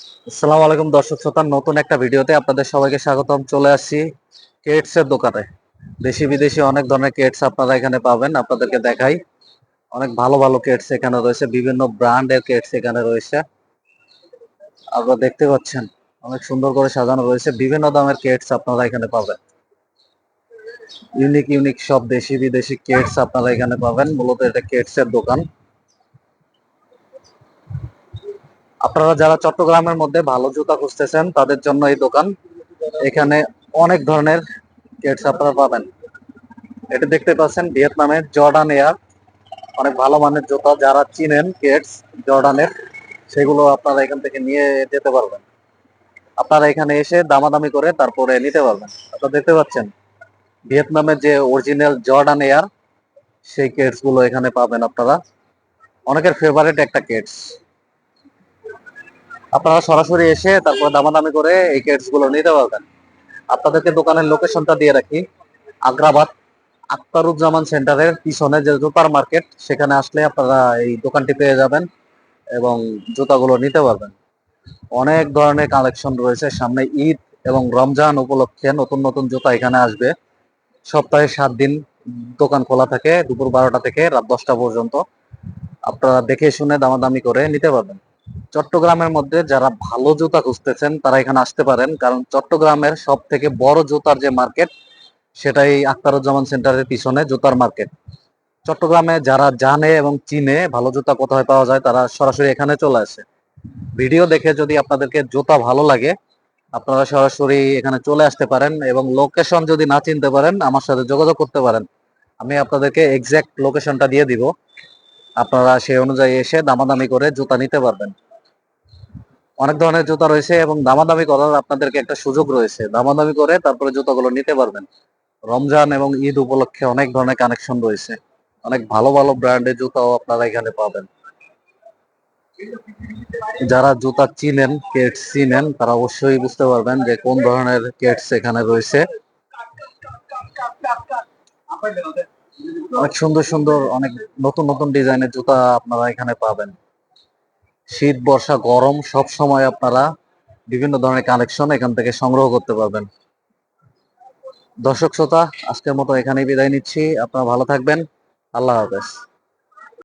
আসসালামু আলাইকুম দর্শক শ্রোতা, নতুন একটা ভিডিওতে আপনাদের সবাইকে স্বাগতম। চলে আসছি কেটস এর দোকানে। দেশি বিদেশি অনেক ধরনের কেটস আপনারা এখানে পাবেন, আপনাদেরকে দেখাই। অনেক ভালো ভালো কেটস এখানে রয়েছে, বিভিন্ন ব্র্যান্ডের কেটস এখানে রয়েছে। আপনারা দেখতে পাচ্ছেন, অনেক সুন্দর করে সাজানো রয়েছে, বিভিন্ন দামের কেটস আপনারা এখানে পাবেন। ইউনিক ইউনিক সব দেশি, বিদেশি কেটস আপনারা এখানে পাবেন, মূলত এটা কেটস এর দোকান। আপনারা যারা চট্টগ্রামের মধ্যে ভালো জুতা খুঁজতেছেন, তাদের জন্য এই দোকান। এখানে অনেক ধরনের কেটস আপনারা পাবেন। এটা দেখতে পাচ্ছেন ভিয়েতনামের জর্ডান এয়ার। অনেক ভালো মানের জুতা। যারা চিনেন কেটস জর্ডানের, সেগুলো আপনারা এখান থেকে নিয়ে যেতে পারবেন। আপনারা এখানে এসে দামাদামি করে তারপরে নিতে পারবেন। আপনারা দেখতে পাচ্ছেন, ভিয়েতনামের যে অরিজিনাল জর্ডান এয়ার, সেই কেটসগুলো এখানে পাবেন আপনারা। অনেকের ফেভারিট একটা কেটস আপনারা সরাসরি এসে তারপর দামাদামি করে এই কেটসগুলো নিতে পারবেন আপনাদেরকে দোকানের লোকেশনটা দিয়ে রাখি। আগ্রাবাদ আক্তারুজ্জামান সেন্টারের পিছনে যে জুতার মার্কেট, সেখানে আসলে আপনারা এই দোকানটি পেয়ে যাবেন এবং জুতাগুলো নিতে পারবেন। অনেক ধরনের কালেকশন রয়েছে। সামনে ঈদ এবং রমজান উপলক্ষে নতুন নতুন জুতা এখানে আসবে। সপ্তাহে সাত দিন দোকান খোলা থাকে। দুপুর বারোটা থেকে রাত দশটা পর্যন্ত। আপনারা দেখে শুনে দামাদামি করে নিতে পারবেন। চট্টগ্রামের মধ্যে যারা ভালো জুতা খুঁজতেছেন, তারা এখানে আসতে পারেন। কারণ চট্টগ্রামের সব থেকে বড় জুতার যে মার্কেট, সেটাই আখতারুজ্জামান সেন্টারের পিছনে জুতার মার্কেট। চট্টগ্রামে যারা জানে এবং চিনে ভালো জুতা কোথায় পাওয়া যায়, তারা সরাসরি এখানে চলে আসে। ভিডিও দেখে যদি আপনাদেরকে জুতা ভালো লাগে, আপনারা সরাসরি এখানে চলে আসতে পারেন এবং লোকেশন যদি না চিনতে পারেন, আমার সাথে যোগাযোগ করতে পারেন। আমি আপনাদেরকে এক্সাক্ট লোকেশনটা দিয়ে দিব। আপনারা সেই অনুযায়ী এসে দামাদামি করে জুতা নিতে পারবেন। অনেক ধরনের জুতা রয়েছে এবং দামাদামি করার আপনাদেরকে একটা সুযোগ রয়েছে। দামাদামি করে তারপরে জুতাগুলো নিতে পারবেন। রমজান এবং ঈদ উপলক্ষে অনেক ধরনের কানেকশন রয়েছে। অনেক ভালো ভালো ব্র্যান্ডের জুতাও আপনারা এখানে পাবেন। যারা জুতা চিনেন, কেটস চিনেন, তারা অবশ্যই বুঝতে পারবেন যে কোন ধরনের কেটস এখানে রয়েছে। অনেক সুন্দর সুন্দর, অনেক নতুন নতুন ডিজাইনের জুতা আপনারা এখানে পাবেন। শীত, বর্ষা, গরম, সব সময় আপনারা বিভিন্ন ধরনের কালেকশন এখান থেকে সংগ্রহ করতে পারবেন। দর্শক, শ্রোতা, আজকের মতো এখানেই বিদায় নিচ্ছি। আপনারা ভালো থাকবেন। আল্লাহ হাফেজ।